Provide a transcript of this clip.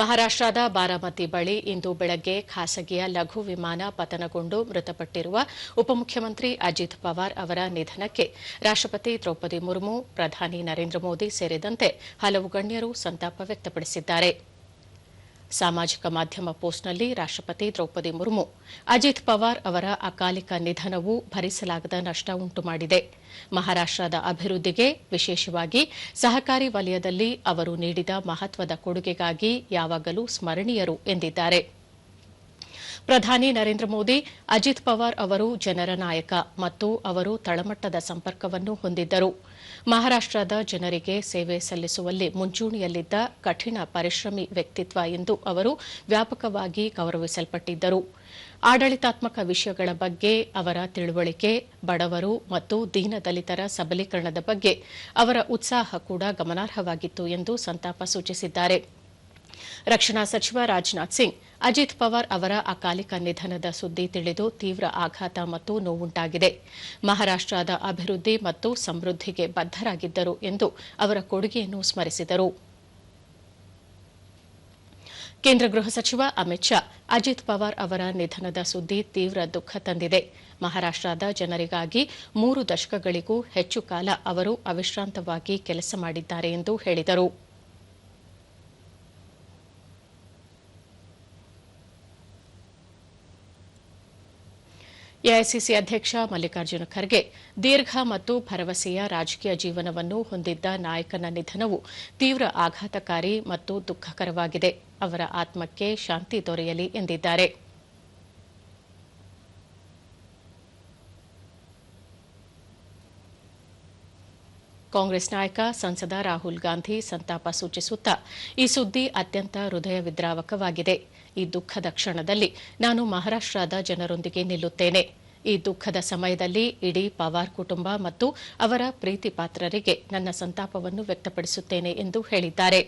ಮಹಾರಾಷ್ಟದ ಬಾರಾಮತಿ ಬಳಿ ಇಂದು ಬೆಳಗ್ಗೆ ಖಾಸಗಿಯ ಲಘು ವಿಮಾನ ಪತನಗೊಂಡು ಮೃತಪಟ್ಟಿರುವ ಉಪಮುಖ್ಯಮಂತ್ರಿ ಅಜಿತ್ ಪವಾರ್ ಅವರ ನಿಧನಕ್ಕೆ ರಾಷ್ಟಪತಿ ದ್ರೌಪದಿ ಮುರ್ಮು, ಪ್ರಧಾನಿ ನರೇಂದ್ರ ಮೋದಿ ಸೇರಿದಂತೆ ಹಲವು ಗಣ್ಯರು ಸಂತಾಪ ವ್ಯಕ್ತಪಡಿಸಿದ್ದಾರೆ. ಸಾಮಾಜಿಕ ಮಾಧ್ಯಮ ಪೋಸ್ಟ್ನಲ್ಲಿ ರಾಷ್ಟಪತಿ ದ್ರೌಪದಿ ಮುರ್ಮು, ಅಜಿತ್ ಪವಾರ್ ಅವರ ಅಕಾಲಿಕ ನಿಧನವು ಭರಿಸಲಾಗದ ನಷ್ಟ ಉಂಟುಮಾಡಿದೆ ಮಹಾರಾಷ್ಟದ ಅಭಿವೃದ್ಧಿಗೆ ವಿಶೇಷವಾಗಿ ಸಹಕಾರಿ ವಲಯದಲ್ಲಿ ಅವರು ನೀಡಿದ ಮಹತ್ವದ ಕೊಡುಗೆಗಾಗಿ ಯಾವಾಗಲೂ ಸ್ಮರಣೀಯರು ಎಂದಿದ್ದಾರೆ. ಪ್ರಧಾನಿ ನರೇಂದ್ರ ಮೋದಿ, ಅಜಿತ್ ಪವಾರ್ ಅವರು ಜನರ ನಾಯಕ ಮತ್ತು ಅವರು ತಳಮಟ್ಟದ ಸಂಪರ್ಕವನ್ನು ಹೊಂದಿದ್ದರು. ಮಹಾರಾಷ್ಟದ ಜನರಿಗೆ ಸೇವೆ ಸಲ್ಲಿಸುವಲ್ಲಿ ಮುಂಚೂಣಿಯಲ್ಲಿದ್ದ ಕಠಿಣ ಪರಿಶ್ರಮಿ ವ್ಯಕ್ತಿತ್ವ ಎಂದು ಅವರು ವ್ಯಾಪಕವಾಗಿ ಗೌರವಿಸಲ್ಪಟ್ಟಿದ್ದರು. ಆಡಳಿತಾತ್ಮಕ ವಿಷಯಗಳ ಬಗ್ಗೆ, ಅವರ ತಿಳುವಳಿಕೆ, ಬಡವರು ಮತ್ತು ದೀನದಲಿತರ ಸಬಲೀಕರಣದ ಬಗ್ಗೆ ಅವರ ಉತ್ಸಾಹ ಕೂಡ ಗಮನಾರ್ಹವಾಗಿತ್ತು ಎಂದು ಸಂತಾಪ ಸೂಚಿಸಿದ್ದಾರೆ. ರಕ್ಷಣಾ ಸಚಿವ ರಾಜನಾಥ್ ಸಿಂಗ್, ಅಜಿತ್ ಪವಾರ್ ಅವರ ಅಕಾಲಿಕ ನಿಧನದ ಸುದ್ದಿ ತಿಳಿದು ತೀವ್ರ ಆಘಾತ ಮತ್ತು ನೋವುಂಟಾಗಿದೆ. ಮಹಾರಾಷ್ಟದ ಅಭಿವೃದ್ಧಿ ಮತ್ತು ಸಮೃದ್ಧಿಗೆ ಬದ್ದರಾಗಿದ್ದರು ಎಂದು ಅವರ ಕೊಡುಗೆಯನ್ನು ಸ್ಮರಿಸಿದರು. ಕೇಂದ್ರ ಗೃಹ ಸಚಿವ ಅಮಿತ್ ಶಾ, ಅಜಿತ್ ಪವಾರ್ ಅವರ ನಿಧನದ ಸುದ್ದಿ ತೀವ್ರ ದುಃಖ ತಂದಿದೆ. ಮಹಾರಾಷ್ಟದ ಜನರಿಗಾಗಿ ಮೂರು ದಶಕಗಳಿಗೂ ಹೆಚ್ಚು ಕಾಲ ಅವರು ಅವಿಶ್ರಾಂತವಾಗಿ ಕೆಲಸ ಮಾಡಿದ್ದಾರೆ ಎಂದು ಹೇಳಿದರು. ಎಐಸಿಸಿ ಅಧ್ಯಕ್ಷ ಮಲ್ಲಿಕಾರ್ಜುನ ಖರ್ಗೆ ದೀರ್ಘ ಮತ್ತು ಭರವಸೆಯ ರಾಜಕೀಯ ಜೀವನವನ್ನು ಹೊಂದಿದ್ದ ನಾಯಕನ ನಿಧನವು ತೀವ್ರ ಆಘಾತಕಾರಿ ಮತ್ತು ದುಃಖಕರವಾಗಿದೆ. ಅವರ ಆತ್ಮಕ್ಕೆ ಶಾಂತಿ ದೊರೆಯಲಿ ಎಂದಿದ್ದಾರೆ. ಕಾಂಗ್ರೆಸ್ ನಾಯಕ ಸಂಸದ ರಾಹುಲ್ ಗಾಂಧಿ ಸಂತಾಪ ಸೂಚಿಸುತ್ತಾ, ಈ ಸುದ್ದಿ ಅತ್ಯಂತ ಹೃದಯ ವಿದ್ರಾವಕವಾಗಿದೆ. ಈ ದುಃಖದ ಕ್ಷಣದಲ್ಲಿ ನಾನು ಮಹಾರಾಷ್ಟದ ಜನರೊಂದಿಗೆ ನಿಲ್ಲುತ್ತೇನೆ. ಈ ದುಃಖದ ಸಮಯದಲ್ಲಿ ಇಡೀ ಪವಾರ್ ಕುಟುಂಬ ಮತ್ತು ಅವರ ಪ್ರೀತಿ ಪಾತ್ರರಿಗೆ ನನ್ನ ಸಂತಾಪವನ್ನು ವ್ಯಕ್ತಪಡಿಸುತ್ತೇನೆ ಎಂದು ಹೇಳಿದ್ದಾರೆ.